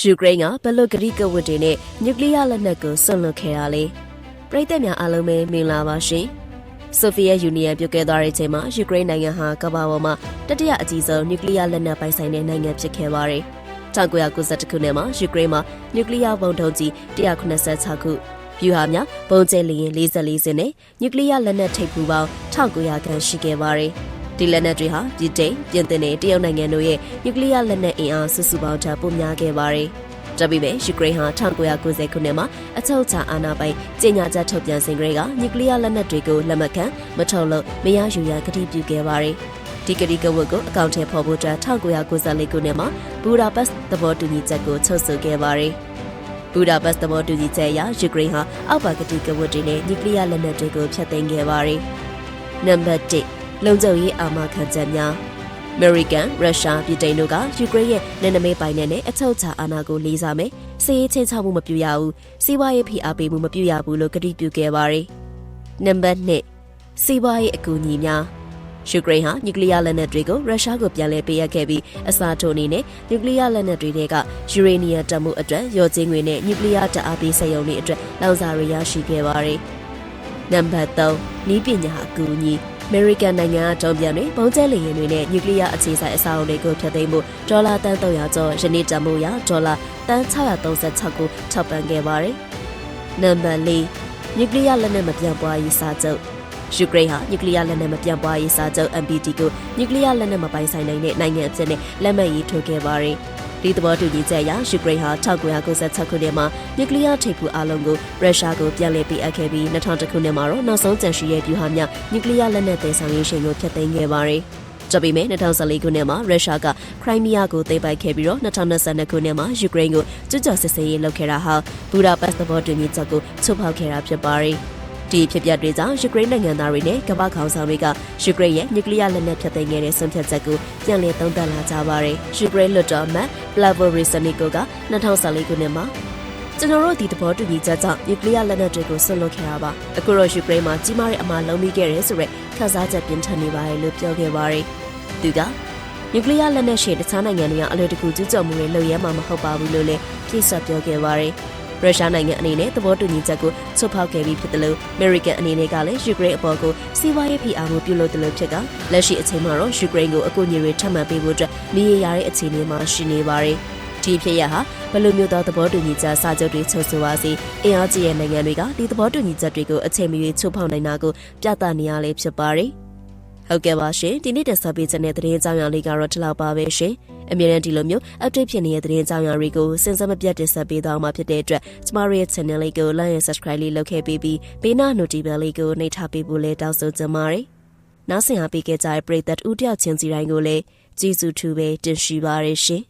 ယူကရိန်းကဘယ်လိုဂရိကဝတ်တွေနဲ့နျူကလ িয়ার လက်နက်ကိုဆွန့်လွတ်ခဲ့တာလဲပြည်သက်များအားလုံးပဲမင်္ဂလာပါရှင်ဆိုဗီယက်ယူနီယံပြုတ်ခဲ့သွားတဲ့အချိန်မှာယူကရိန်းနိုင်ငံဟာကမ္ဘာပေါ်မှာတတိယအကြီးဆုံးနျူကလ িয়ার လက်နက်ပိုင်ဆိုင်တဲ့နိုင်ငံဖြစ်ခဲ့ပါတယ်1990ခုနှစ်မှာယူကရိန်းမှာနျူကလ িয়ার ဘုံထုံးကြီး186ခုဗျူဟာများဘုံကျဲလျင်44စင်းနဲ့နျူကလ িয়ার လက်နက်ထိပ်ဖူးပေါင်း1900ခန့်ရှိခဲ့ပါတယ် ဒီလက်နက်တွေဟာပြည်တိန်ပြင်သစ်နဲ့တရုတ်နိုင်ငံတို့ရဲ့နျူကလ িয়ার လက်နက်အင်အားစုစုပေါင်းထပ်ပိုများခဲ့ပါတယ်။ဒါပေမဲ့ယူကရိန်းဟာ1990ခုနှစ်မှာအချုပ်အခြာအာဏာပိုင်ကြေညာချက်ထုတ်ပြန်စဉ်ကလေးကနျူကလ িয়ার လက်နက်တွေကိုလက်မခံမထုတ်လို့မရယူရန်ကတိပြုခဲ့ပါတယ်။ဒီကတိကဝတ်ကိုအကောင့်ထဲပေါ်ဖို့အတွက်1994ခုနှစ်မှာဘူဒါပက်သဘောတူညီချက်ကိုချုပ်ဆိုခဲ့ပါတယ်။ဘူဒါပက်သဘောတူညီချက်အရယူကရိန်းဟာအောက်ပါကတိကဝတ်တွေနဲ့နျူကလ িয়ার လက်နက်တွေကိုဖျက်သိမ်းခဲ့ပါတယ်။နံပါတ်1 လုံခြုံရေးအာမခံချက်များအမေရိကန်ရုရှားပြည်တိန်တို့ကယူကရိန်းရဲ့နယ်နိမိတ်ပိုင်နယ်နဲ့အချုပ်အခြာအာဏာကိုလေးစားမယ်။စစ်ရေးချင်းချောက်မှုမပြုရဘူး။စီးပွားရေးဖိအားပေးမှုမပြုရဘူးလို့ကတိပြုခဲ့ပါတယ်။နံပါတ်2စီးပွားရေးအကူအညီများယူကရိန်းဟာနျူကလ িয়ার လက်နက်တွေကိုရုရှားကိုပြန်လည်ပေးအပ်ခဲ့ပြီးအစားထိုးအနေနဲ့နျူကလ িয়ার လက်နက်တွေကယူရေနီယံတပ်မှုအတွက်ရော့ကျင်းငွေနဲ့နျူကလ িয়ার တပ်အားပေးစက်ရုံတွေအတွက်လောင်စာတွေရရှိခဲ့ပါတယ်။ နံပါတ်3နီးပညာအကူအညီအမေရိကန်နိုင်ငံကတုံ့ပြန်တွေပုံကျဲလေယာဉ်တွေနဲ့နျူကလ িয়ার အခြေစိုက်အဆောက်အအုံတွေကိုဖျက်သိမ်းဖို့ဒေါ်လာတန်300ကျော်ယနေ့တန်ဖိုးရဒေါ်လာတန်636ကိုထောက်ပံ့ခဲ့ပါတယ်။နံပါတ်4နျူကလ িয়ার လက်နက်မပြန့်ပွားရေးစာချုပ်ယူကရိန်းဟာနျူကလ িয়ার လက်နက်မပြန့်ပွားရေးစာချုပ် NPT ကိုနျူကလ িয়ার လက်နက်မပိုင်ဆိုင်နိုင်တဲ့နိုင်ငံအဖြစ်နဲ့လက်မှတ်ရေးထိုးခဲ့ပါတယ်။ ဒီသဘောတူညီချက်အရယူကရိန်းဟာ1996ခုနှစ်မှာနျူကလ িয়ার ထိပ်ဖူးအလုံးကိုရုရှားကိုပြန်လည်ပေးအပ်ခဲ့ပြီး2000ခုနှစ်မှာတော့နောက်ဆုံးကြန့်ရှိရဲ့ဗျူဟာမြနျူကလ িয়ার လက်နက်သယ်ဆောင်ရေးရှင်ကိုဖျက်သိမ်းခဲ့ပါတယ်။ကြပေမဲ့2014ခုနှစ်မှာရုရှားကခရိုင်းမီးယားကိုသိမ်းပိုက်ခဲ့ပြီးတော့2022ခုနှစ်မှာယူကရိန်းကိုကျွတ်ကျော်စစ်ဆေးရေးလုပ်ခဲ့တာဟာဘူဒါပက်သဘောတူညီချက်ကိုချုပ်ဖောက်ခဲ့တာဖြစ်ပါတယ်။ ဒီဖြစ်ပျက်တွေကြောင့်ယူကရိန်းနိုင်ငံသားတွေနဲ့ကမ္ဘာခေါင်းဆောင်တွေကယူကရိန်းရဲ့နျူကလ িয়ার လက်နက်ဖျက်သိမ်းခဲ့တဲ့ဆုံးဖြတ်ချက်ကိုပြန်လည်သုံးသပ်လာကြပါတယ်။ယူကရိန်းလွတ်တော်အမတ်ပလာဗိုရီစနီကိုက2014ခုနှစ်မှာကျွန်တော်တို့ဒီသဘောတူညီချက်ကြောင့်နျူကလ িয়ার လက်နက်တွေကိုဆွတ်လွတ်ခဲ့တာပါ။အခုတော့ယူကရိန်းမှာကြီးမားတဲ့အမှားလုံးပြီးခဲ့တယ်ဆိုရက်ခန်းစားချက်ပြင်းထန်နေပါတယ်လို့ပြောခဲ့ပါတယ်။သူကနျူကလ িয়ার လက်နက်ရှင်တခြားနိုင်ငံတွေကအလွယ်တကူကျူးကျော်မှုတွေလုပ်ရဲမှာမဟုတ်ပါဘူးလို့လည်းပြည့်စွတ်ပြောခဲ့ပါတယ်။ ရုရှားနိုင်ငံအနေနဲ့သဘောတူညီချက်ကိုချွတ်ဖောက်ခဲ့ပြီးဖြစ်တယ်လို့အမေရိကန်အနေနဲ့ကလည်းယူကရိန်းအပေါ်ကိုစီးပွားရေးဖိအားမှုပြုလုပ်တယ်လို့ဖြစ်ကလက်ရှိအချိန်မှာတော့ယူကရိန်းကိုအကူအညီတွေထပ်မံပေးဖို့အတွက်မီးရရတဲ့အခြေအနေမှာရှိနေပါတယ်။ဒီဖြစ်ရဟာဘယ်လိုမျိုးသောသဘောတူညီချက်စာချုပ်တွေချုပ်ဆိုပါစေအင်အားကြီးတဲ့နိုင်ငံတွေကဒီသဘောတူညီချက်တွေကိုအချိန်မီချိုးဖောက်နိုင်တာကိုပြသနေရလေဖြစ်ပါတယ်။ဟုတ်ကဲ့ပါရှင်ဒီနေ့တက်ဆက်ပေးခြင်းတဲ့သတင်းအကြောင်းအရာလေးကတော့ဒီလောက်ပါပဲရှင် အမြဲတမ်းဒီလိုမျိုး update ဖြစ်နေတဲ့သတင်းအကြောင်းအရာတွေကိုစင်စမပြတ်တင်ဆက်ပေးသွားမှာဖြစ်တဲ့အတွက်ကျမတို့ရဲ့ channel လေးကို like and subscribe လေးလုပ်ခဲ့ပြီးပြီးဘေးနာ notification လေးကိုနှိပ်ထားပေးဖို့လည်းတောင်းဆိုချင်ပါတယ်နောက်ဆင်အားပေးခဲ့ကြတဲ့ပရိသတ်ဦးတယောက်ချင်းစီတိုင်းကိုလည်းကျေးဇူးထူးပဲတင်ရှိပါရရှင်